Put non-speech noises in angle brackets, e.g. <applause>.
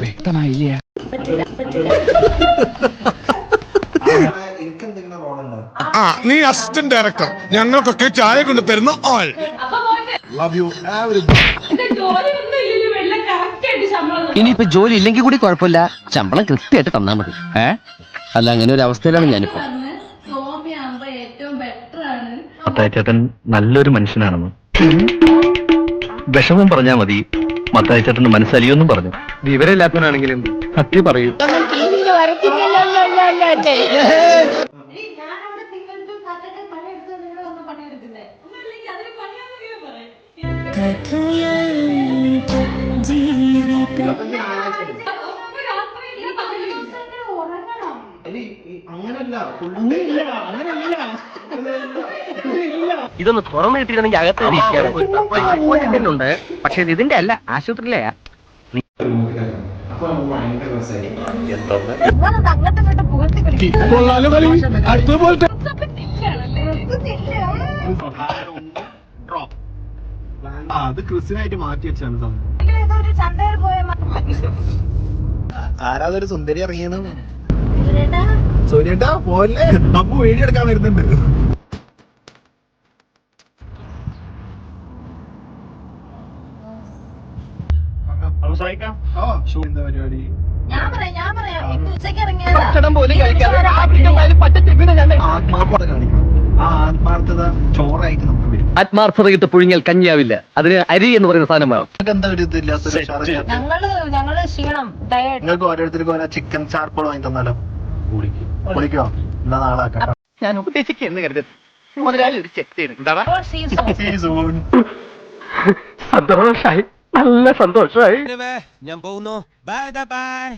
വ്യക്തമായില്ല? ആ നീ assistant director ഞങ്ങൾക്കൊക്കെ ചായ കൊണ്ട് തരുന്ന ആൾ. Love you everybody. ഇനിയിപ്പോ ജോലി ഇല്ലെങ്കിൽ കൂടി കുഴപ്പമില്ല. ശമ്പളം കൃത്യമായിട്ട് തന്നാ മതി. ഏ? അല്ല അങ്ങനെ ഒരു അവസ്ഥയിലാണ് ഞാനിപ്പോ. മത്തായിച്ചേട്ടൻ നല്ലൊരു മനുഷ്യനാണെന്ന്. വിഷമം പറഞ്ഞാ മതി. മത്തായിച്ചേട്ടന് മനസ്സലിയൊന്നും പറഞ്ഞു. വിവരമില്ലാത്തവനാണെങ്കിലും സത്യം പറയൂ. അങ്ങനല്ല അങ്ങനല്ല. ഇതൊന്ന് തുറന്നു കിട്ടിയിരുന്നെങ്കിൽ അകത്ത് ഉണ്ട് പക്ഷെ ഇതിന്റെ അല്ല ആശുപത്രിയിലെയാ. അത് ക്രിസ്ത്യനായിട്ട് മാറ്റി വെച്ചാണ് ആരാതൊരു സുന്ദരി അറിയണം സൂര്യേട്ടാ പോലെ അപ്പൊ വീഡിയോ എടുക്കാൻ വരുന്നുണ്ട് എന്താ പരിപാടി ഞാൻ പറയാം ഞാൻ പറയാം ഇന്ന് ഉച്ചയ്ക്ക് ഇറങ്ങിയതാ ആത്മാർത്ഥത കാണിക്കണം ആ ആത്മാർത്ഥത ചോറായിട്ട് നമുക്ക് ആത്മാർത്ഥത കിട്ട് പുഴുങ്ങിയാൽ കഞ്ഞിയാവില്ല. അതിന് അരി എന്ന് പറയുന്ന സാധനം വേണം. നിങ്ങൾക്ക് ഓരോരുത്തർക്കും ഓരോ ചിക്കൻ ചാർപ്പോൾ വാങ്ങി തന്നാലോ? വിളിക്കോ എന്നാ നാളെ ആക്കാം ഞാൻ ഉപദേശിക്കുന്നു കരുതി മുതലാളി ഒരു സൂൺ <laughs> സന്തോഷായി. നല്ല സന്തോഷായി ഞാൻ പോകുന്നു ബൈ ബൈ